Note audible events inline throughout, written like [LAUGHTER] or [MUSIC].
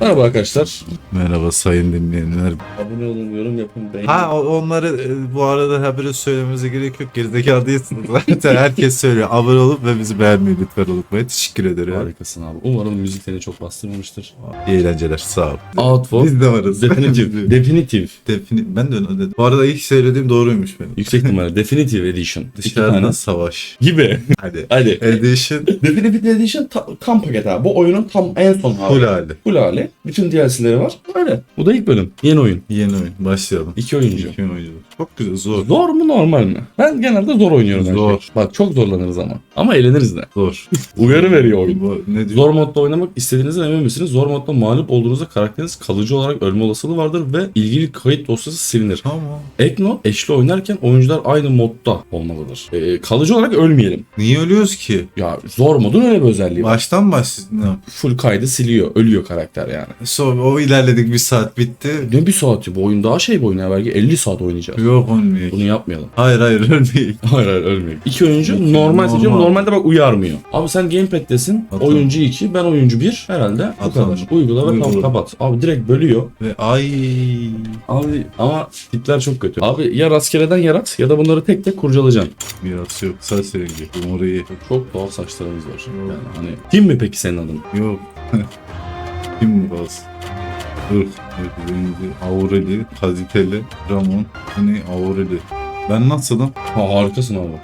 Merhaba arkadaşlar. Merhaba sayın dinleyenler. Abone olun, yorum yapın, beğenin. Ha o- onları e, bu arada haberi söylememize gerek yok. Gerizekalı değilsiniz [LAUGHS] zaten. Herkes söylüyor. Abone olup ve bizi beğenmeyi lütfen unutmayın. Teşekkür ederim. Harikasın abi. Umarım müzik seni çok bastırmamıştır. İyi eğlenceler. Sağ ol. Outfall. Biz de varız. Definitive. [LAUGHS] Definitive. Defini- ben de öyle dedim. Bu arada ilk söylediğim doğruymuş benim. Yüksek [LAUGHS] ihtimalle Definitive Edition. İki Dışarıda tane. savaş. Gibi. Hadi. Hadi. Edition Definitive Edition ta- tam paket abi. Bu oyunun tam en son hali. full hali. Full hali. Bütün DLC'leri var. Öyle. Bu da ilk bölüm. Yeni oyun. Yeni oyun. Başlayalım. İki oyuncu. İki oyuncu. Çok güzel. Zor. Zor mu normal mi? Ben genelde zor oynuyorum. her Zor. şey. Bak çok zorlanırız ama. Ama eğleniriz de. Zor. Uyarı veriyor oyun. Bu, ne diyor? Zor modda oynamak istediğinizden emin misiniz? Zor modda mağlup olduğunuzda karakteriniz kalıcı olarak ölme olasılığı vardır ve ilgili kayıt dosyası silinir. Tamam. Ek not, eşli oynarken oyuncular aynı modda olmalıdır. Ee, kalıcı olarak ölmeyelim. Niye ölüyoruz ki? Ya zor modun öyle bir özelliği var. Baştan başlayalım. Full kaydı siliyor. Ölüyor karakter yani. Sonra o ilerledik bir saat bitti. Ne bir saati bu oyun daha şey bir oyun ya belki 50 saat oynayacağız. Yok olmuyor. Bunu yapmayalım. Hayır hayır ölmeyin. [LAUGHS] Hayır hayır ölmeyelim. İki oyuncu normal normal. seçiyorum. Normalde bak uyarmıyor. Abi sen gamepad'desin. Atalım. Oyuncu 2 ben oyuncu 1. Herhalde bu Atalım. kadar. Uygula ve tam kapat. Abi direkt bölüyor. Ve ay Abi ama tipler çok kötü. Abi ya rastgeleden yarat ya da bunları tek tek kurcalayacaksın. biraz yok saç rengi. Umurayı. Çok doğal saçlarımız var. Yani hani kim mi peki senin adın? Yok. [LAUGHS] Kim bu bas? Rengi. Aureli. Kaziteli. Ramon. Ne? Aureli. Ben nasılım? Ha harikasın abi.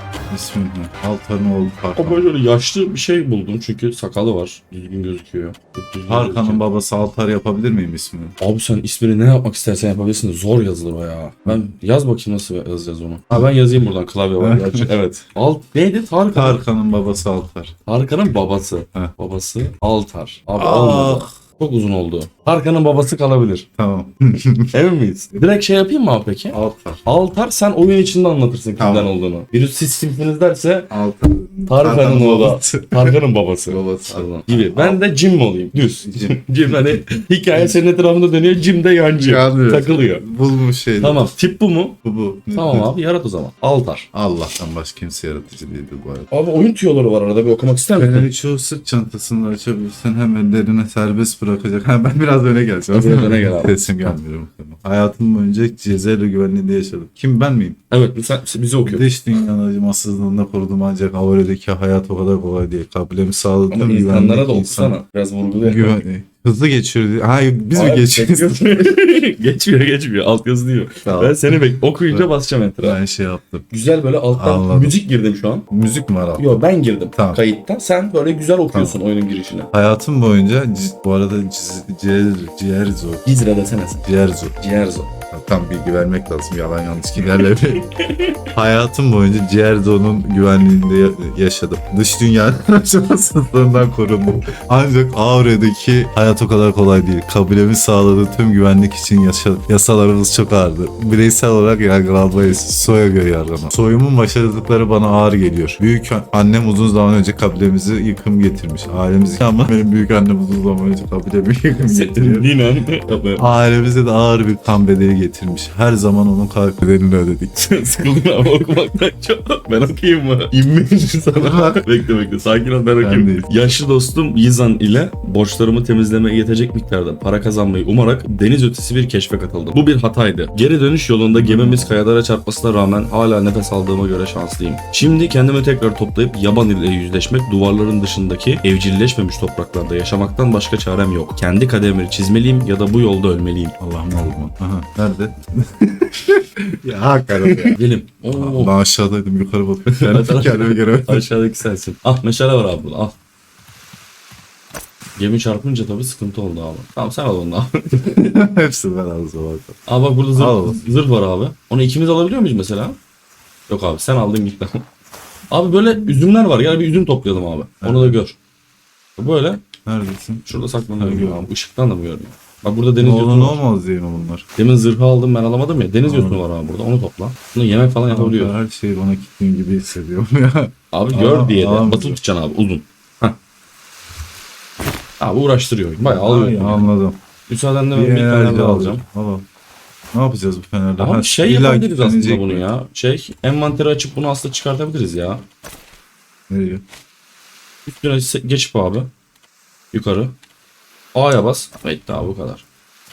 Altan'ın oğlu O Tarkan. böyle yaşlı bir şey buldum çünkü sakalı var. Düzgün gözüküyor. Çok düzgün Tarkan'ın gözüküyor. babası Altar yapabilir miyim ismini? Abi sen ismini ne yapmak istersen yapabilirsin. Zor yazılır o ya. Ben yaz bakayım nasıl yazacağız onu. Ha ben yazayım buradan klavye var. gerçi. [LAUGHS] evet. Alt neydi? Tarkan. Tarkan'ın babası Altar. Tarkan'ın babası. Heh. Babası Altar. Abi Ah. olmadı. Çok uzun oldu. Tarkan'ın babası kalabilir. Tamam. [LAUGHS] Emin miyiz? Direkt şey yapayım mı abi peki? Altar. Altar sen oyun içinde anlatırsın kimden Tamam. olduğunu. Biri siz simsiniz derse Altar. Tarkan'ın oğlu. babası. Tarkan'ın babası. Babası. Pardon. Gibi. Ben de Jim olayım. Düz. Jim. Jim [LAUGHS] hani [LAUGHS] hikaye senin etrafında dönüyor. Jim de yancı. Yancı. Takılıyor. Bulmuş şeydi. Tamam. Tip bu mu? Bu bu. Tamam abi yarat o zaman. Altar. Allah'tan başka kimse yaratıcı değildi bu arada. Abi oyun tüyoları var arada bir okumak ister misin? Feneri şu sırt çantasını açabilirsen hem ellerine serbest bırakacak. Ha, ben biraz öne geleceğim. Biraz öne gel abi. Sesim gelmiyor muhtemelen. Hayatım boyunca Cezayir güvenliğinde yaşadım. Kim ben miyim? Evet sen, bizi okuyor. Dış dünyanın acımasızlığında korudum ancak Avrupa'daki hayat o kadar kolay değil. Kabilemi sağladım. Ama insanlara da okusana. Biraz vurguluyor. Güven... Hızlı geçiyor. diye- Ha biz mi Hayır, geçiyoruz? [LAUGHS] geçmiyor geçmiyor. Alt yazı diyor. Tamam. Ben seni bek okuyunca basacağım enter'a. Ben şey yaptım. Güzel böyle alttan Anladım. müzik girdim şu an. Müzik mi var abi? Yo ben girdim Tamam. kayıtta. Sen böyle güzel okuyorsun oyunun girişini. Hayatım boyunca ci- bu arada ci- ciğer, ciğerzo. Gizre desene sen. Ciğerzo. Ciğerzo. Tam bilgi vermek lazım. Yalan yanlış ilerlemeyin. [LAUGHS] Hayatım boyunca Ciğerzo'nun güvenliğinde ya- yaşadım. Dış dünyanın [LAUGHS] acımasızlığından korundum. Ancak Avrupa'daki hayat o kadar kolay değil. Kabilemi sağladığı tüm güvenlik için yaşa- yasalarımız çok ağırdı. Bireysel olarak yargılanmayız. Soya göre yargılama. Soyumun başarılıkları bana ağır geliyor. Büyük an- annem uzun zaman önce kabilemizi yıkım getirmiş. Ailemizi [LAUGHS] ama benim büyük annem uzun zaman önce kabilemi yıkım getiriyor. Dinen. Ailemize de ağır bir kan bedeli getirmiş. Her zaman onun kan bedelini ödedik. [LAUGHS] Sıkıldım ama okumaktan çok. Ben okuyayım mı? İmmi sana. bekle bekle sakin ol ben okuyayım. Yaşlı dostum Yizan ile borçlarımı temizlemeye yetecek miktarda para kazanmayı umarak deniz ötesi bir keşfe katıldım. Bu bir hataydı. Geri dönüş yolunda gemimiz kayalara çarpmasına rağmen hala nefes aldığıma göre şanslıyım. Şimdi kendimi tekrar toplayıp yaban ile yüzleşmek, duvarların dışındaki evcilleşmemiş topraklarda yaşamaktan başka çarem yok. Kendi kademimi çizmeliyim ya da bu yolda ölmeliyim. Allah'ım oğlum. Aha. Nerede? [LAUGHS] ya hakikaten ya. Gidelim. Oo. Ben aşağıdaydım yukarı bakıyorum. Kendime göre. Aşağıdaki sensin. Ah meşale var abi burada al. Gemi çarpınca tabii sıkıntı oldu abi. Tamam sen al onu abi. [LAUGHS] Hepsi ben bakalım. Abi bak burada Al. zırh, zırh var abi. Onu ikimiz alabiliyor muyuz mesela? Yok abi sen aldın git lan. Abi böyle üzümler var. Gel bir üzüm toplayalım abi. Onu da gör. Böyle Neredesin? şurada saklanıyor Ha, gibi gördüm. abi. Işıktan da mı gördün? Bak burada deniz Ne olur yosunu var. olmaz diye mi bunlar? Demin zırhı aldım ben alamadım ya. Deniz yosunu var abi burada. Onu topla. Bunu yemek falan yapabiliyoruz. Her şey bana kilitliğin gibi hissediyorum ya. Abi gör Aa, diye de. aa. Basılı tutacaksın abi uzun. Abi uğraştırıyor. Bayağı Ay, alıyor. yani. anladım. Müsaadenle ben bir daha alacağım. Al. Ne yapacağız bu fenerle? Abi Ha, şey yapabiliriz aslında bunu mi? ya. Şey envanteri açıp bunu aslında çıkartabiliriz ya. Nereye? Üstüne geçip abi. Yukarı. A'ya bas. Bitti abi bu kadar.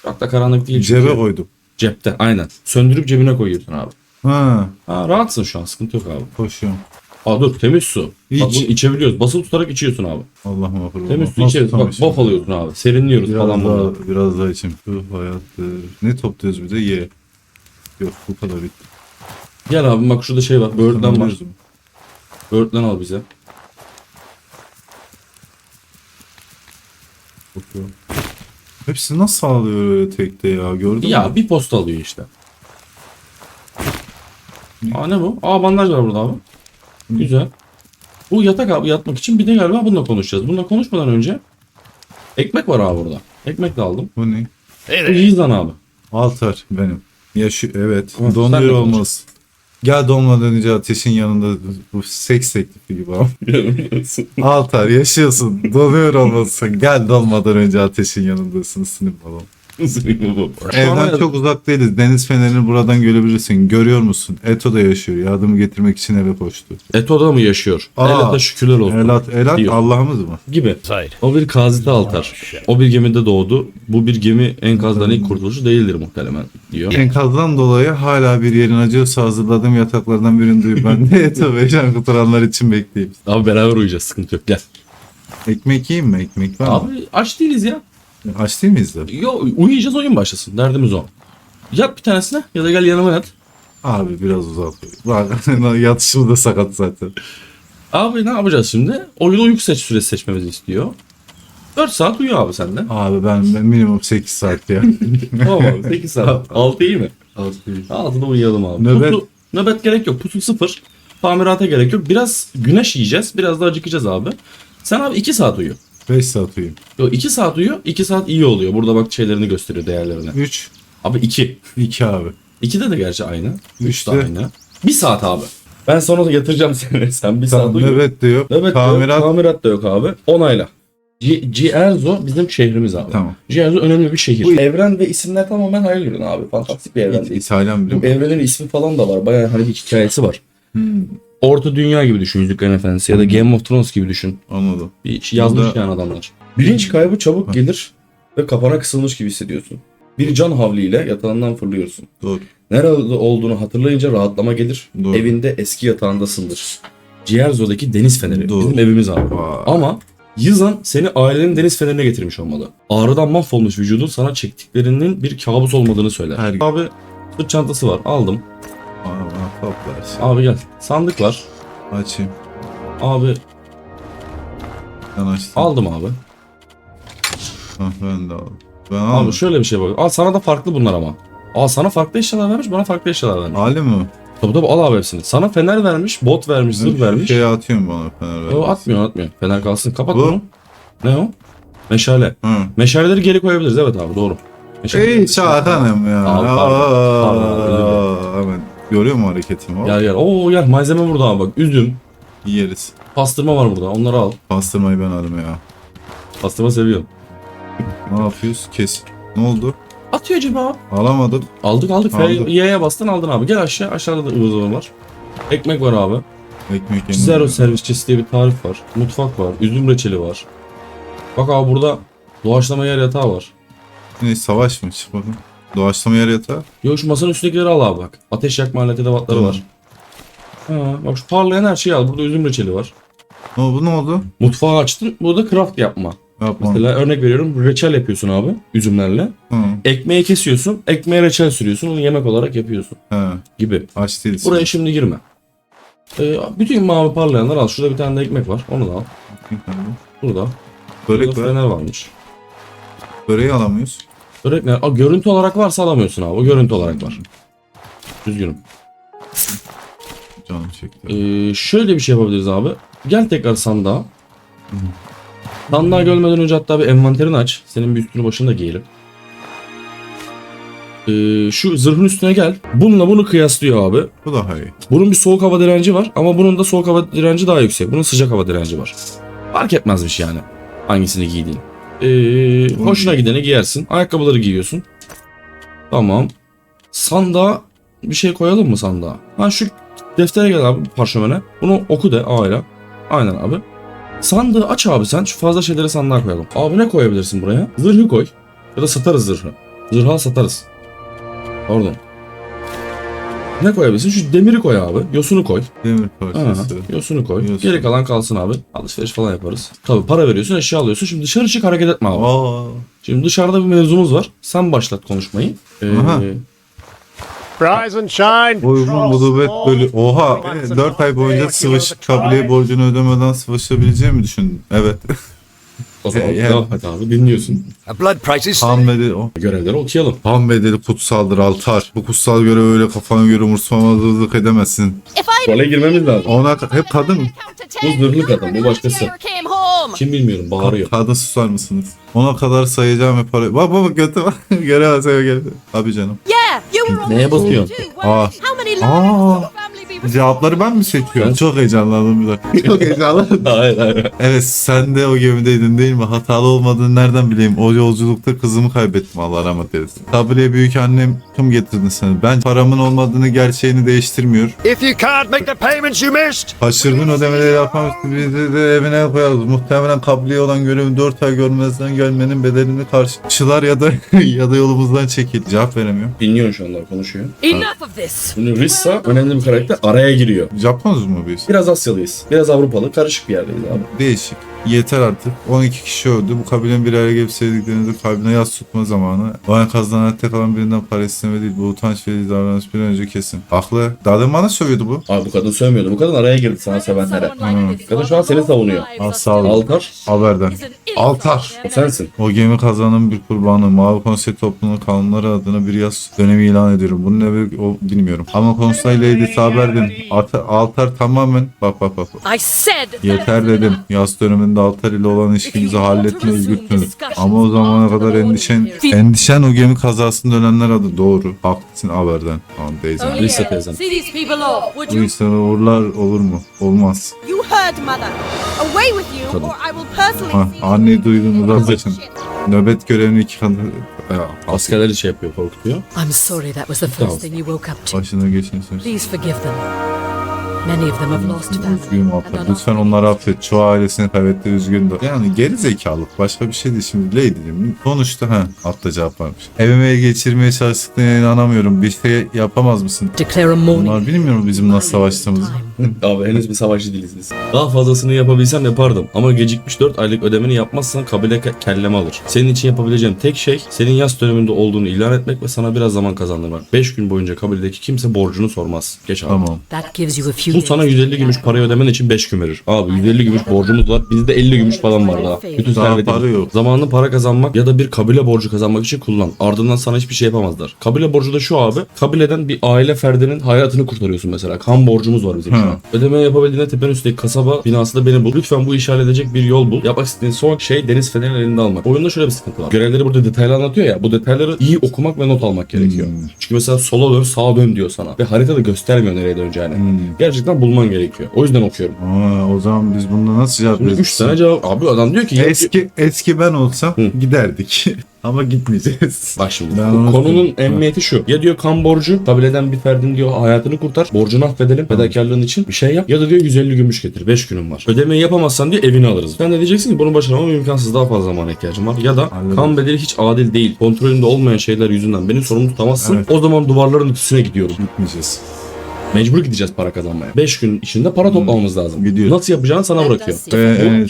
Çok da karanlık değil. Cebe çünkü. koydum. Cepte aynen. Söndürüp cebine koyuyorsun abi. Ha, Ha, rahatsın şu an sıkıntı yok abi. koşuyorum. Aa dur temiz su. İç. Bak bunu içebiliyoruz. Basılı tutarak içiyorsun abi. Allah'ım akıllı. Temiz su içeriz. Bak baf alıyorsun abi. Serinliyoruz Biraz falan daha, burada. biraz daha içeyim. Şu hayattır. Ne topluyoruz bir de ye. Yok bu kadar bitti. Gel abi bak şurada şey var. Böğürtlen var. Böğürtlen al bize. Bakıyorum. Hepsi nasıl alıyor öyle tekte ya gördün Ya mü? bir posta alıyor işte. Aa ne bu? Aa bandaj var burada abi. Güzel. Bu yatak abi yatmak için bir de galiba bununla konuşacağız. Bununla konuşmadan önce ekmek var abi burada. Ekmek de aldım. Bu ne? Bu Yizdan abi. Altar benim. Ya şu evet. Hı, sen de Donuyor konuş. olmaz. Gel donmadan önce ateşin yanında bu seks teklifi gibi abi. [LAUGHS] Altar yaşıyorsun. Donuyor olmasın. Gel donmadan önce ateşin yanındasın sinir balon. Evden çok uzak değiliz. Deniz fenerini buradan görebilirsin. Görüyor musun? Eto da yaşıyor. Yardımı getirmek için eve koştu. Eto'da mı yaşıyor? Aa, Elata şükürler olsun. Elat, Elat Diyor. Allah'ımız mı? Gibi. Side. O bir kazite altar. O bir gemide doğdu. Bu bir gemi enkazdan ilk kurtuluşu değildir muhtemelen diyor. [LAUGHS] Enkazdan dolayı hala bir yerin acıyorsa hazırladığım yataklardan birini duyup ben de [LAUGHS] Eto ve can kurtaranlar için bekleyeyim. Abi beraber uyuyacağız sıkıntı yok gel. Ekmek yiyeyim mi? Ekmek var mı? Abi aç değiliz ya. Aç değil miyiz de? Yo uyuyacağız oyun başlasın. Derdimiz o. Yat bir tanesine ya da gel yanıma yat. Abi biraz uzat. Bak [LAUGHS] yatışım da sakat zaten. Abi ne yapacağız şimdi? Oyunu uyku seç süresi seçmemizi istiyor. 4 saat uyu abi sen de. Abi ben, ben minimum 8 saat ya. [LAUGHS] tamam abi 8 saat. [LAUGHS] 6 iyi mi? 6'da uyuyalım abi. Nöbet- Pusu, nöbet gerek yok. Pusu sıfır. Tamirata gerek yok. Biraz güneş yiyeceğiz. Biraz da acıkacağız abi. Sen abi 2 saat uyu. 5 saat uyuyayım. Yok 2 saat uyu. 2 saat iyi oluyor. Burada bak şeylerini gösteriyor değerlerini. 3, Abi 2. 2 abi. 2'de de gerçi aynı. 3 de aynı. 1 saat abi. Ben sonra da yatıracağım [LAUGHS] seni. Sen 1 Tamam, saat uyu. nöbet de yok. Evet Tamirat. Yok, tamirat da yok abi. Onayla. Gierzo bizim şehrimiz abi. Tamam. Gierzo önemli bir şehir. Bu evren ve isimler tamamen hayal ürünü abi. Fantastik bir evren. İtalyan Bu bilim. evrenin ismi falan da var. Bayağı hani bir hikayesi var. Hmm, Orta Dünya gibi düşün Yüzüklerin Efendisi ya da Game of Thrones gibi düşün. anladım. Bir şey yazmış Burada- yani adamlar. Bilinç kaybı çabuk gelir ve kafana kısılmış gibi hissediyorsun. Bir can havliyle yatağından fırlıyorsun. Doğru. Nerede olduğunu hatırlayınca rahatlama gelir. Doğru. Evinde eski yatağındasındır. Cierzo'daki deniz feneri. Doğru. Bizim evimiz abi. Vay. Ama Yızan seni ailenin deniz fenerine getirmiş olmalı. Ağrıdan mahvolmuş vücudun sana çektiklerinin bir kabus olmadığını söyler. Her- Abi sırt çantası var aldım. Aa, toplar. Abi gel sandık var. Açayım. Abi Ben açtım. aldım abi. Hah, ben de aldım. Ben Abi aldım. şöyle bir şey bak. Al sana da farklı bunlar ama. Al sana farklı eşyalar vermiş bana farklı eşyalar vermiş. Ali mi? Tabii tabii al abi hepsini. Sana fener vermiş, bot vermiş, zırh vermiş. Şey atıyorum bana fener Yo, atmıyor atmıyor. Fener kalsın. Kapat Bu? bunu. Ne o? Meşale. Hı. Meşaleleri geri koyabiliriz evet abi doğru. Meşale. Ey şahanem ya. Abi, pardon. Aa, Pardon, özür dilerim. Hemen görüyor mu hareketimi? Gel gel. Oo gel malzeme burada abi bak. Üzüm, Yeriz. pastırma var burada. Onları al. Pastırmayı ben aldım ya. Pastırma seviyorum. Ne yapıyoruz? Kes. Ne oldu? Atıyor abi. Alamadım. Aldık aldık. Aldık. Y'ye bastın aldın abi. Gel aşağı. Aşağıda da ıvır zıvır var. Ekmek var abi. Ekmek Zero yemedim. servisçisi diye bir tarif var. Mutfak var. Üzüm reçeli var. Bak abi burada doğaçlama yer yatağı var. Ne savaş mı? Çık bakın. Doğaçlama yer yatağı. Yo şu masanın üstündekileri al abi bak. Ateş yakma aleti edevatları Tamam. var. Ha, bak şu parlayan her şeyi al. Burada üzüm reçeli var. Ne oldu? Ne oldu? Mutfağı açtın. Burada craft yapma. Yapma. Mesela örnek veriyorum. Reçel yapıyorsun abi. Üzümlerle. Hı. Ekmeği kesiyorsun. Ekmeğe reçel sürüyorsun. Onu yemek olarak yapıyorsun. He. Gibi. Aç değilsin. Buraya şimdi girme. Ee, bütün mavi parlayanlar al. Şurada bir tane de ekmek var. Onu da al. Burada. Börek Burada var. fener varmış. Böreği alamıyoruz. Ne? Aa, görüntü olarak varsa alamıyorsun abi. O görüntü olarak var. Üzgünüm. Canım çekti. Ee, şöyle bir şey yapabiliriz abi. Gel tekrar sandığa. Sandığa gelmeden önce hatta bir envanterini aç. Senin bir üstünü başını da giyelim. Ee, şu zırhın üstüne gel. Bununla bunu kıyaslıyor abi. Bu daha iyi. Bunun bir soğuk hava direnci var ama bunun da soğuk hava direnci daha yüksek. Bunun sıcak hava direnci var. Fark etmezmiş yani hangisini giydiğin. Ee, hoşuna gideni giyersin. Ayakkabıları giyiyorsun. Tamam. Sandığa bir şey koyalım mı sandığa? Ha şu deftere gel abi parşömene. Bunu oku de A ile. Aynen abi. Sandığı aç abi sen. Şu fazla şeyleri sandığa koyalım. Abi ne koyabilirsin buraya? Zırhı koy. Ya da satarız zırhı. Al satarız. Pardon. Ne koyabilirsin? Şu demiri koy abi. Yosunu koy. Demir Aha, parçası. yosunu koy. Yosun. Geri kalan kalsın abi. Alışveriş falan yaparız. Tabii para veriyorsun, eşya alıyorsun. Şimdi dışarı çık hareket etme abi. Aa, Şimdi dışarıda bir mevzumuz var. Sen başlat konuşmayı. Ee, Aha. Rise and shine. uygun gudubet bölü. Oha 4 ay boyunca sıvış kabileye borcunu ödemeden sıvışabileceğimi mi düşündün? Evet. [LAUGHS] o zaman devam et abi dinliyorsun. Blood price is Ham bedeli, oh. Görevleri okuyalım. Bedeli kutsaldır altar. Bu kutsal görevi öyle kafana göre umursamazlık edemezsin. Role girmemiz lazım. Ona hep kadın mı? Bu zırhlı kadın, bu başkası. Kim bilmiyorum bağırıyor. Kadın susar mısınız? Ona kadar sayacağım ve para... Bak bak bak götü bak. Eve geldi. Abi canım. Neye basıyorsun? Aa. Aa. Cevapları ben mi seçiyorum? Çok heyecanlandım bir dakika. Çok heyecanlandım. [LAUGHS] hayır hayır. Evet sen de o gemideydin değil mi? Hatalı olmadığını nereden bileyim? O yolculukta kızımı kaybettim Allah rahmet eylesin. Tabliye büyük annem kim getirdi seni? Ben paramın olmadığını gerçeğini değiştirmiyor. If you can't make the payments you missed, Kaçırdığın ödemeleri yapmak bizi de evine koyarız. Muhtemelen kabliye olan görevi 4 ay görmezden gelmenin bedelini karşılar ya da [LAUGHS] ya da yolumuzdan çekil. Cevap veremiyor. Dinliyorsun şu anda konuşuyor. Enough of this. Rissa önemli bir karakter araya giriyor. Japonuz mu biz? Biraz Asyalıyız. Biraz Avrupalı. Karışık bir yerdeyiz abi. Değişik. Yeter artık. 12 kişi öldü. Bu kabilenin bir araya gelip sevdiklerinizde kalbine yas tutma zamanı. O enkazdan hayatta kalan birinden para isteme değil. Bu utanç verici davranış bir önce kesin. Haklı. Daha demin bana sövüyordu bu. Abi bu kadın sövmüyordu. Bu kadın araya girdi sana sevenlere. Kadın şu an seni savunuyor. Al sağ ol. Altar Haberden. Altar. o sensin. O gemi kazanın bir kurbanı. Mavi Konsey toplumunun kanunları adına bir yaz dönemi ilan ediyorum. Bunun ne o bilmiyorum. Ama Lady haberdim. Ata- Altar tamamen bak bak bak. bak. I said Yeter dedim. Yaz döneminde Altar ile olan ilişkinizi halletmeyi güttünüz. Ama o zamana kadar endişen endişen o gemi kazasında ölenler adı doğru. Haklısın haberden. Tamam teyzem. Oh, Lise would Bu insanı uğurlar olur mu? Olmaz. Ha, anneyi duyduğunuzda kaçın. Nöbet görevini iki. Ya, Askerleri şey yapıyor, korkutuyor. I'm sorry that was the first thing you woke up to. Başına geçin. Please forgive them. Many of them have lost family. Üzgünüm are Lütfen onları affet. Çoğu ailesini kaybetti üzgün de. Yani geri zekalık. Başka bir şey değil. Şimdi Lady'cim sonuçta ha altta cevap varmış. Evime geçirmeye çalıştıklarına inanamıyorum. Bir şey yapamaz mısın? Declare a mourning. Bunlar bilmiyorum bizim nasıl savaştığımızı. Abi henüz bir savaşçı değiliz biz. Daha fazlasını yapabilsem yapardım. Ama gecikmiş 4 aylık ödemeni yapmazsan kabile ke- kelleme alır. Senin için yapabileceğim tek şey senin yaz döneminde olduğunu ilan etmek ve sana biraz zaman kazandırmak. 5 gün boyunca kabiledeki kimse borcunu sormaz. Geç abi. Tamam. That gives you a few Bu sana days to 150 gümüş parayı ödemen için 5 gün verir. Abi 150 gümüş borcumuz var. Bizde 50 gümüş falan var daha. Bütün Daha para yok. Zamanını para kazanmak ya da bir kabile borcu kazanmak için kullan. Ardından sana hiçbir şey yapamazlar. Kabile borcu da şu abi. Kabileden bir aile ferdinin hayatını kurtarıyorsun mesela. Kan borcumuz var bizim şu Hı. an. Ödeme yapabildiğinde tepenin üstteki kasaba binası da beni bul. Lütfen bu işi halledecek bir yol bul. Yapmak istediğin son şey Deniz Fener'in elinde almak. Oyunda şöyle bir sıkıntı var. Görevleri burada detaylı anlatıyor ya. Bu detayları iyi okumak ve not almak gerekiyor. Hmm. Çünkü mesela sola dön sağa dön diyor sana. Ve haritada göstermiyor nereye döneceğini. Hmm. Gerçekten bulman gerekiyor. O yüzden okuyorum. Aa, o zaman biz bunda nasıl veririz? 3 tane cevap. Abi adam diyor ki Eski eski ben olsam Hı. giderdik. [LAUGHS] Ama gitmeyeceğiz. Bak şimdi Ben bu onu konunun emniyeti şu. Ya diyor kan borcu kabileden bir ferdin diyor hayatını kurtar. Borcunu affedelim fedakarlığın için bir şey yap. Ya da diyor 150 gümüş getir. 5 günün var. Ödemeyi yapamazsan diyor evini alırız. Sen de diyeceksin ki bunu başaramam imkansız daha fazla zamana ihtiyacım var. Ya da Anladım. kan bedeli hiç adil değil. Kontrolünde olmayan şeyler yüzünden beni sorumlu tutamazsın. Evet. O zaman duvarların üstüne gidiyorum. Gitmeyeceğiz. Mecbur gideceğiz para kazanmaya. 5 gün içinde para toplamamız lazım. Gidiyor. Nasıl yapacağını sana bırakıyor. Ve en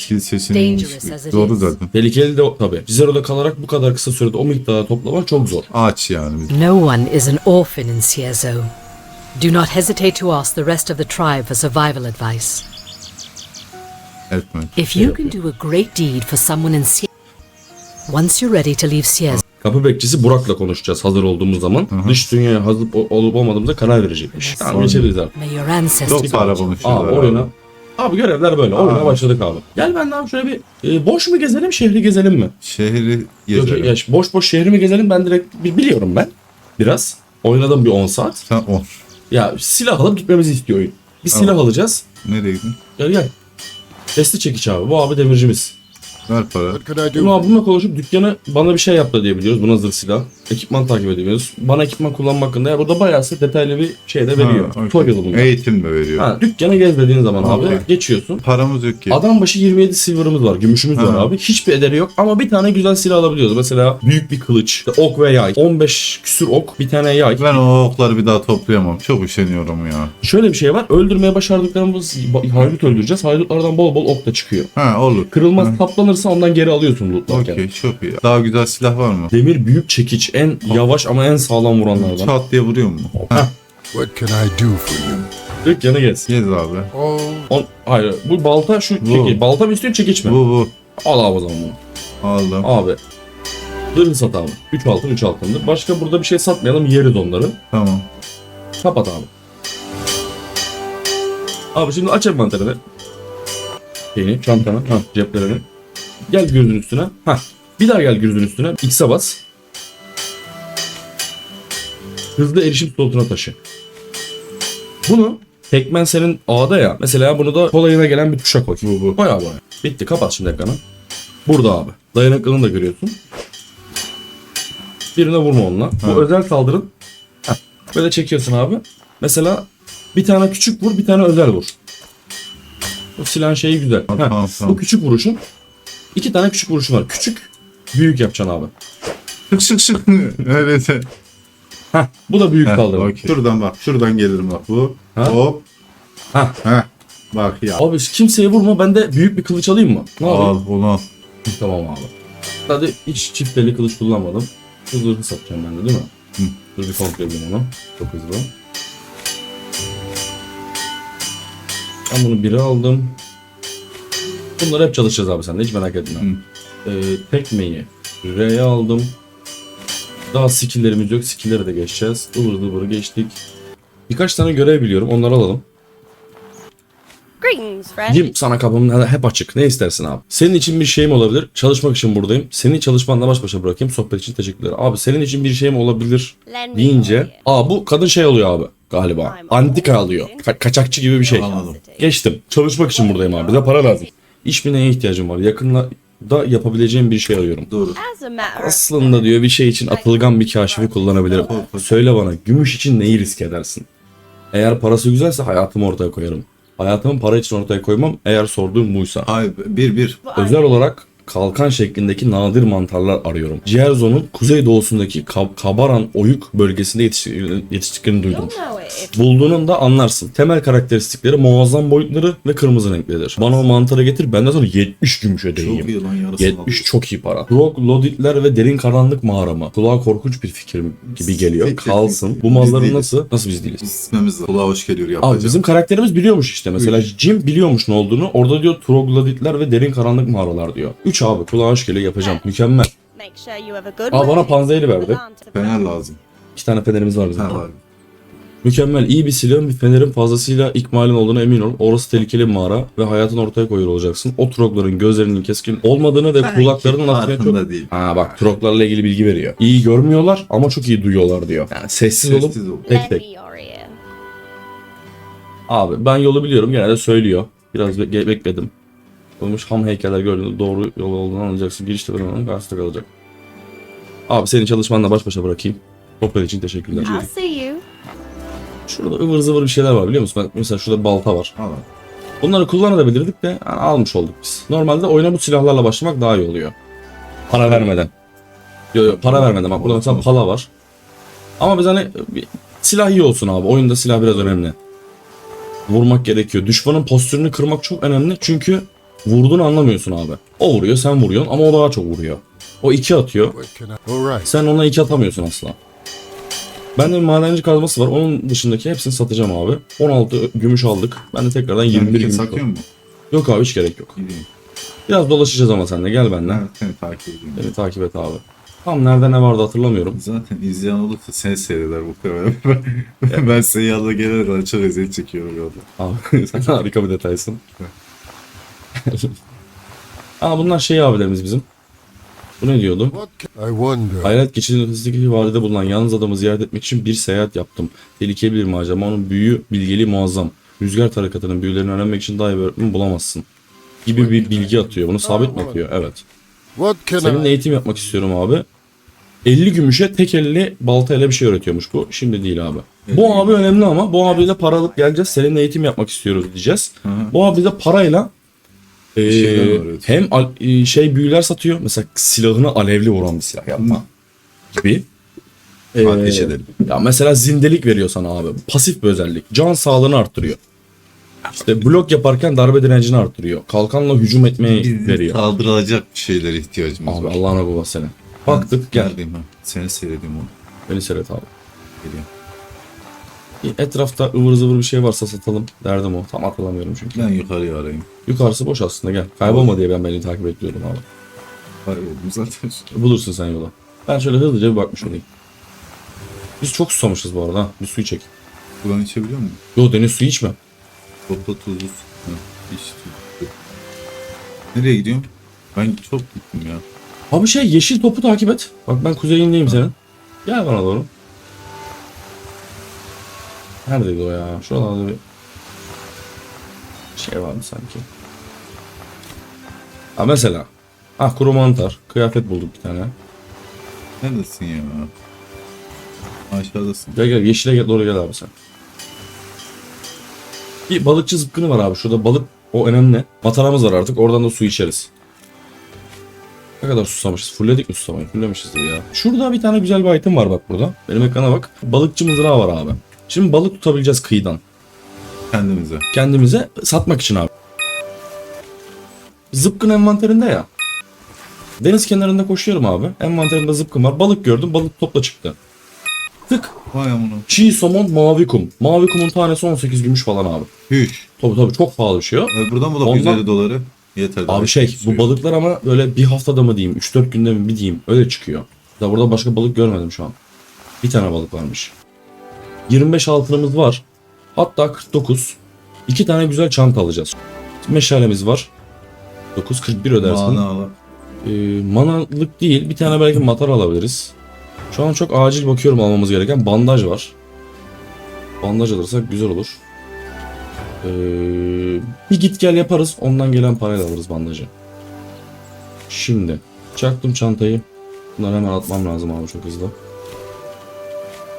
as it Doğru zaten. Tehlikeli de o tabii. Cizero'da kalarak bu kadar kısa sürede o miktarda toplamak çok zor. Ağaç yani. biz. No one is an orphan in Ciezo. Do not hesitate to ask the rest of the tribe for survival advice. Etmek. If you can do a great deed for someone in Ciezo, once you're ready to leave Ciezo, Kapı bekçisi Burak'la konuşacağız hazır olduğumuz zaman. Dış dünyaya hazır olup olmadığımıza karar verecekmiş. Tamam geçebiliriz abi. ancestors Çok para Abi konuşuyorlar. oyuna. Abi görevler böyle. Oyuna Abi. başladık abi. Gel ben abi şöyle bir e, boş mu gezelim şehri gezelim mi? Şehri Yok, gezelim. ya, boş boş şehri mi gezelim ben direkt bi- biliyorum ben. Biraz. Oynadım bir 10 saat. Sen on. Ya silah alıp gitmemizi istiyor oyun. Bir Tamam. silah alacağız. Nereye gittin? Gel gel. Desti çekiç abi. Bu abi demircimiz. Ver para. What could Bunu abimle konuşup dükkanı bana bir şey yaptı diyebiliyoruz. Buna zırh silah. Ekipman takip ediyoruz. Bana ekipman kullanma hakkında ya burada bayağı size detaylı bir şey de veriyor. Ha, okey. Tutorial bunlar. Eğitim de veriyor. Ha, dükkanı gez dediğin zaman abi Okey. geçiyorsun. Paramız yok ki. Adam başı 27 silver'ımız var, gümüşümüz var Ha. abi. Hiçbir ederi yok ama bir tane güzel silah alabiliyoruz. Mesela büyük bir kılıç, işte ok ve yay. 15 küsür ok, bir tane yay. Ben o okları bir daha toplayamam. Çok üşeniyorum ya. Şöyle bir şey var. Öldürmeye başardıklarımız haydut öldüreceğiz. Haydutlardan bol bol ok da çıkıyor. Ha olur. Kırılmaz Ha. saplanırsa ondan geri alıyorsun lootlarken. Okey çok iyi. Daha güzel silah var mı? Demir büyük çekiç. En yavaş ama en sağlam vuranlardan. Çat diye vuruyor mu? Heh. What can I do for you? Dükkanı gez. Gez abi. Oh, On, hayır bu balta şu Bu. çekiç. Balta mı istiyorsun çekiç mi? Bu bu. Al abi o zaman bunu. Aldım. Abi. Zırhı sat abi. 3 altın 3 altındır. Başka burada bir şey satmayalım. Yeriz onları. Tamam. Kapat abi. Abi şimdi aç envanterini. Şeyini, çantanı, ha, ceplerini. Gel gürzün üstüne. Ha. Bir daha gel gürzün üstüne. X'e bas. Hızlı erişim slotuna taşı. Bunu tekmen senin A'da ya. Mesela bunu da kolayına gelen bir tuşa koy. Bu bu. Koy abi oraya. Bitti. Kapat şimdi ekranı. Burada abi. Dayanıklılığını da görüyorsun. Birine vurma onunla. Bu özel saldırın. Heh. Böyle çekiyorsun abi. Mesela bir tane küçük vur, bir tane özel vur. Bu silahın şeyi güzel. Ha, Heh. tamam, tamam. Bu küçük vuruşun. iki tane küçük vuruşun var. Küçük, büyük yapacaksın abi. Şık şık şık. [LAUGHS] evet. Heh. Bu da büyük Heh, saldırı. okey. Şuradan bak. Şuradan gelirim bak. Bu. Ha? Hop. Ha. Heh. Bak ya. Abi kimseye vurma ben de büyük bir kılıç alayım mı? Ne yapayım? Al bunu al. Tamam abi. Hadi hiç çift eli kılıç kullanmadım. Zırhı satacağım ben de değil mi? Hı. Dur bir kontrol edeyim onu. Çok hızlı. Ben bunu bire aldım. Bunları hep çalışacağız abi sen de hiç merak etme. Ee, tekmeyi R'ye aldım. Daha skill'lerimiz yok. Skill'lere de geçeceğiz. Ivır zıvırı geçtik. Birkaç tane görev biliyorum. Onları alalım. Jim sana kapım hep açık. Ne istersin abi? Senin için bir şeyim olabilir. Çalışmak için buradayım. Seni çalışmanla baş başa bırakayım. Sohbet için teşekkürler. Abi senin için bir şeyim olabilir deyince. Aa bu kadın şey alıyor abi galiba. Antika alıyor. Ka- kaçakçı gibi bir şey. Anladım. Geçtim. Çalışmak için buradayım abi. Bize para lazım. İş bir neye ihtiyacım var? Yakında da yapabileceğim bir şey arıyorum. Doğru. Aslında diyor bir şey için atılgan bir kaşifi kullanabilirim. Söyle bana gümüş için neyi risk edersin? Eğer parası güzelse hayatımı ortaya koyarım. Hayatımı para için ortaya koymam eğer sorduğum buysa. Hayır bir bir. Özel olarak kalkan şeklindeki nadir mantarlar arıyorum. Cierzon'un kuzey doğusundaki Kab- Kabaran oyuk bölgesinde yetiştiklerini, duydum. Bulduğunun da anlarsın. Temel karakteristikleri muazzam boyutları ve kırmızı renklidir. Bana o mantarı getir ben de sana 70 gümüş Çok ödeyeyim. iyi lan yarısı 70 çok iyi para. Trogloditler ve derin karanlık mağara mı? Kulağa korkunç bir fikir gibi geliyor. Kalsın. Bu Biz malları nasıl? Nasıl biz değiliz? İsmimiz de kulağa hoş geliyor yapacağım. Abi bizim karakterimiz biliyormuş işte. Mesela Jim biliyormuş ne olduğunu. Orada diyor trogloditler ve derin karanlık mağaralar diyor. 3 abi kulağa geliyor yapacağım. Mükemmel. Aa bana panzehiri verdi. Fener lazım. İki tane fenerimiz var bizim. Ha var. Mükemmel. iyi bir silahın bir fenerin fazlasıyla ikmalin olduğuna emin ol. Orası tehlikeli bir mağara ve hayatını ortaya koyuyor olacaksın. O trogların gözlerinin keskin olmadığını ve kulaklarının aslında çok... değil. Ha bak troglarla ilgili bilgi veriyor. İyi görmüyorlar ama çok iyi duyuyorlar diyor. Yani sessiz, olup Sessiz ol. tek tek. Abi ben yolu biliyorum genelde söylüyor. Biraz be- bekledim. Olmuş ham heykeller gördüğünde doğru yol olduğunu anlayacaksın. Girişte ben onun karşısında kalacak. Abi senin çalışmanla baş başa bırakayım. Sohbet için teşekkürler. I'll see you. Şurada ıvır zıvır bir şeyler var biliyor musun? Bak mesela şurada balta var. Al. Bunları kullanabilirdik de yani almış olduk biz. Normalde oyuna bu silahlarla başlamak daha iyi oluyor. Para vermeden. Yok yok para vermeden. Bak burada mesela pala var. Ama biz hani bir silah iyi olsun abi. Oyunda silah biraz önemli. Vurmak gerekiyor. Düşmanın postürünü kırmak çok önemli. Çünkü vurduğunu anlamıyorsun abi. O vuruyor sen vuruyorsun ama o daha çok vuruyor. O iki atıyor. Sen ona iki atamıyorsun asla. Bende bir madenci kazması var. Onun dışındaki hepsini satacağım abi. 16 gümüş aldık. Ben de tekrardan 21 21 gümüş sakıyor aldım. mu? Yok abi hiç gerek yok. Gideyim. Biraz dolaşacağız ama sen de gel benimle. Ben seni takip ediyorum. Beni takip et abi. Tam nerede ne vardı hatırlamıyorum. Zaten izleyen olursa seni seyreder bu kadar. [LAUGHS] ben senin yanına gelene kadar çok eziyet çekiyorum yolda. Abi sen harika bir detaysın. [LAUGHS] Aa bunlar şey abilerimiz bizim. Bu ne diyordu? Hayalet geçidinin ötesindeki vadide bulunan yalnız adamı ziyaret etmek için bir seyahat yaptım. Tehlikeli bir macera ama onun büyü bilgeliği muazzam. Rüzgar tarikatının büyülerini öğrenmek için daha iyi bir öğretmen bulamazsın. gibi bir bilgi atıyor. Bunu sabit mi atıyor? Evet. Seninle eğitim yapmak istiyorum abi. 50 gümüşe tek elli baltayla bir şey öğretiyormuş bu. Şimdi değil abi. Bu abi önemli ama bu abiyle para alıp geleceğiz. Seninle eğitim yapmak istiyoruz diyeceğiz. Bu abi de parayla e, öğretiyor. hem al- e, şey büyüler satıyor. Mesela silahını alevli vuran bir silah yapma gibi. E, Ateş edelim. ya mesela zindelik veriyor sana abi. Pasif bir özellik. Can sağlığını arttırıyor. İşte blok yaparken darbe direncini arttırıyor. Kalkanla hücum etmeyi Bizim veriyor. kaldırılacak bir şeylere ihtiyacımız Abi var. Allah'ına seni. Baktık gel. Neredeyim ben? Seni seyredeyim onu. Beni seyret abi. Geliyorum. Etrafta ıvır zıvır bir şey varsa satalım derdim o. Tam hatırlamıyorum çünkü. Ben yukarıya arayayım. Yukarısı boş aslında gel. Kaybolma diye ben beni takip ediyordum abi. Kayboldum zaten. Bulursun sen yola. Ben şöyle hızlıca bir bakmış olayım. Biz çok susamışız bu arada. ha. Bir suyu çek. Buradan içebiliyor musun? Yo deniz suyu içme. Topla tuzlu su. Ha. Nereye gidiyorum? Ben çok gittim ya. Abi şey yeşil topu takip et. Bak ben kuzeyindeyim senin. Gel bana doğru. Neredeydi o ya? Şuralarda bir şey vardı sanki. Ha mesela. Ah kuru mantar. Kıyafet bulduk bir tane. Neredesin ya? Aşağıdasın. Gel gel yeşile gel, doğru gel abi sen. Bir balıkçı zıpkını var abi. Şurada balık o önemli. Mataramız var artık. Oradan da su içeriz. Ne kadar susamışız. Fulledik mi susamayı? Fullemişizdir ya. Şurada bir tane güzel bir item var bak burada. Benim ekrana bak. Balıkçı mızrağı var abi. Şimdi balık tutabileceğiz kıyıdan. Kendimize. Kendimize satmak için abi. Zıpkın envanterinde ya. Deniz kenarında koşuyorum abi. Envanterimde zıpkın var. Balık gördüm. Balık topla çıktı. Tık. Vay amına. Çiğ somon mavi kum. Mavi kumun tanesi 18 gümüş falan abi. Hüş. Tabii tabii çok pahalı bir şey o. Ee, buradan bu da Ondan- 150 doları. Yeter. Abi şey bu balıklar ama böyle bir haftada mı diyeyim 3-4 günde mi bir diyeyim öyle çıkıyor. Da burada başka balık görmedim şu an. Bir tane balık varmış. 25 altınımız var. Hatta 49. İki tane güzel çanta alacağız. Meşalemiz var. 9.41 ödersin. Mana ala. Ee, manalık değil bir tane belki matar alabiliriz. Şu an çok acil bakıyorum almamız gereken bandaj var. Bandaj alırsak güzel olur. Ee, bir git gel yaparız ondan gelen parayla alırız bandajı. Şimdi çaktım çantayı. Bunları hemen atmam lazım abi çok hızlı.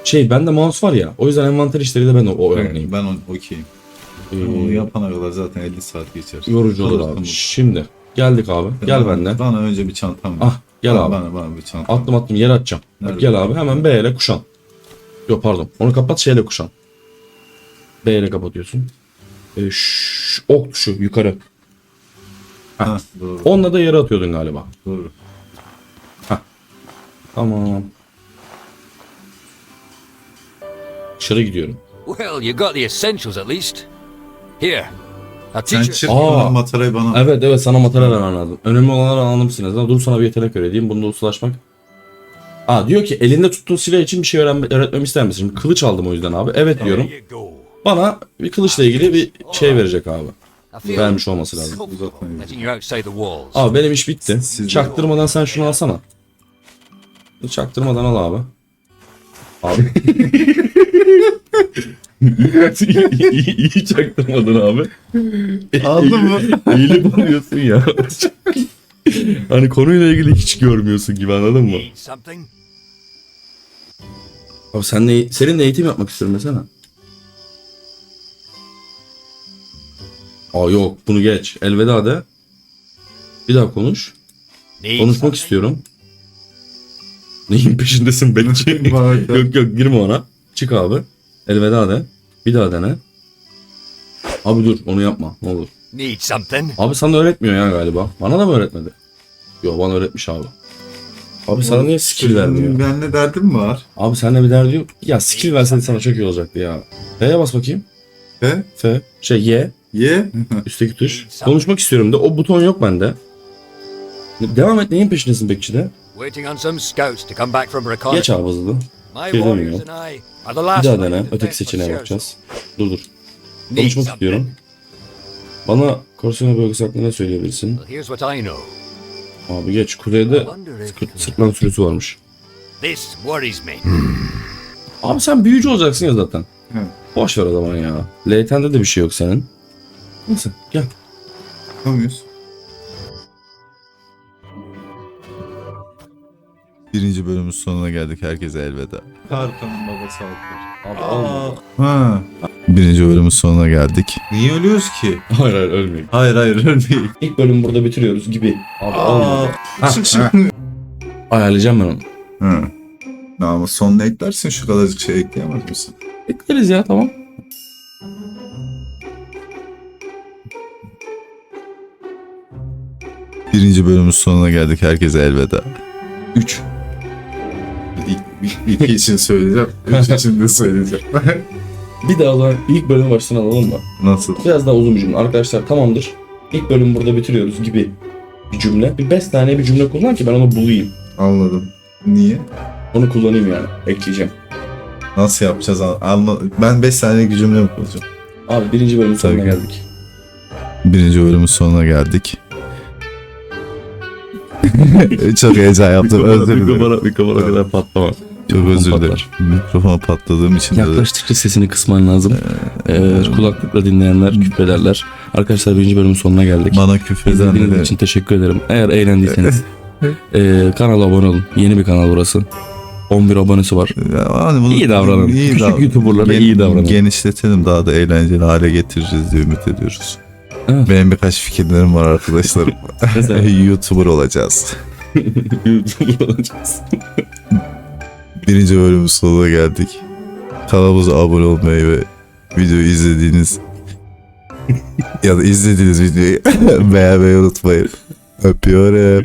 Şey bende mouse var ya o yüzden envanter işleri de ben o, o öğreneyim. Ben on, okeyim. Ee, Onu yapana kadar zaten 50 saat geçer. yorucu olur Alırsın abi. bu. Şimdi geldik abi gel Bana- benden. Bana önce bir çantam ver. Ah gel Bana- abi. Bana, bana bir çantam. Attım attım yere atacağım. Bak, Nerede? gel abi hemen B ile kuşan. Yok pardon onu kapat şeyle kuşan. B ile kapatıyorsun. Ee, şş, ok tuşu yukarı. Ha, doğru. Onunla da yere atıyordun galiba. Doğru. Tamam. Dışarı gidiyorum. Well, you got the essentials at least. Here, I'll Sen teach you. çık Aa. matarayı bana. Evet evet sana materyal vermem lazım. Önemli olanları anlamışsınız. Dur sana bir yetenek öğreteyim. Bunda ustalaşmak. Aa diyor ki elinde tuttuğun silah için bir şey öğrenme, öğretmemi ister misin? Şimdi kılıç aldım o yüzden abi. Evet diyorum. Bana bir kılıçla ilgili bir şey verecek abi. Vermiş olması lazım. Abi benim iş bitti. Çaktırmadan sen şunu alsana. Çaktırmadan al abi. Abi. iyi, iyi çaktırmadın abi. Aldın mı? Eğilip alıyorsun ya. hani konuyla ilgili hiç görmüyorsun gibi anladın mı? Abi senle, seninle eğitim yapmak istiyorum mesela. Aa yok bunu geç. Elveda de. Bir daha konuş. Konuşmak something? istiyorum. Neyin peşindesin [LAUGHS] bekçi? Yok yok girme ona. Çık abi. Elveda de. Bir daha dene. Abi dur onu yapma ne olur. Need something? Abi sana öğretmiyor ya galiba. Bana da mı öğretmedi? Yok bana öğretmiş abi. Abi sana niye skill vermiyor? Ben ne derdim var? Abi seninle bir derdi yok. Ya skill verseydi sana çok iyi olacaktı ya. F'ye bas bakayım. Ve F. Şey Y. ye. [LAUGHS] Üstteki tuş. Konuşmak istiyorum de. O buton yok bende. Devam et neyin peşindesin bekçide? Waiting on some scouts to come back from Geç reconnaissance. abi hızlı. Şey demiyor. and I are the Bir last daha dene. Öteki seçeneğe bakacağız. Dur dur. Konuşmak istiyorum. Bana Korsena bölgesi hakkında ne söyleyebilirsin? Well, here's what I know. Abi geç. Sırt- sırtlan sürüsü varmış. this worries me. Abi sen büyücü olacaksın ya zaten. Evet. Boş ver o zaman ya. Leyten'de de bir şey yok senin. Neyse gel. Tamam Birinci bölümün sonuna geldik. Herkese elveda. Tarkan'ın babası Alper. Olmadı. Ha. Birinci bölümün sonuna geldik. Niye ölüyoruz ki? Hayır hayır ölmeyin. Hayır hayır ölmeyin. İlk bölümü burada bitiriyoruz gibi. Abi Aa. olmadı. Ayarlayacağım ben onu. Hı. Ne ama sonuna eklersin şu kadarcık şey ekleyemez misin? Ekleriz ya tamam. Birinci bölümün sonuna geldik. Herkese elveda. 3. İlk, iki için söyleyeceğim. Üç [LAUGHS] için de söyleyeceğim. [LAUGHS] Bir daha zaman ilk bölümü baştan alalım mı? Nasıl? Biraz daha uzun bir cümle. Arkadaşlar tamamdır. İlk bölümü burada bitiriyoruz gibi bir cümle. Bir 5 tane bir cümle kullan ki ben onu bulayım. Anladım. Niye? Onu kullanayım yani. Ekleyeceğim. Nasıl yapacağız? Anla ben 5 saniyelik cümle mi kuracağım? Abi birinci bölümün sonuna Tabii. geldik. Birinci bölümün sonuna geldik. [LAUGHS] Çok heyecan yaptım. Özür dilerim. Mikrofona, mikrofona kadar patlama. Çok özür dilerim. Mikrofona patladığım için de Yaklaştıkça sesini kısman lazım. Ee, kulaklıkla dinleyenler küfrederler. Arkadaşlar birinci bölümün sonuna geldik. bana küfür İzlediğiniz için teşekkür ederim. Eğer eğlendiyseniz e, kanala abone olun. Yeni bir kanal burası. 11 abonesi var. Ya, hani bunu- İyi davranın. Küçük [LAUGHS] dav- YouTuber'lara iyi davranın. Genişletelim daha da eğlenceli hale getireceğiz diye ümit ediyoruz. Evet. Benim birkaç fikirlerim var arkadaşlarım. [LAUGHS] YouTuber olacağız. [LAUGHS] YouTuber olacağız. Birinci bölümün sonuna geldik. Kanalımıza abone olmayı ve videoyu izlediğiniz [LAUGHS] ya da izlediğiniz videoyu beğenmeyi unutmayın. Öpüyorum.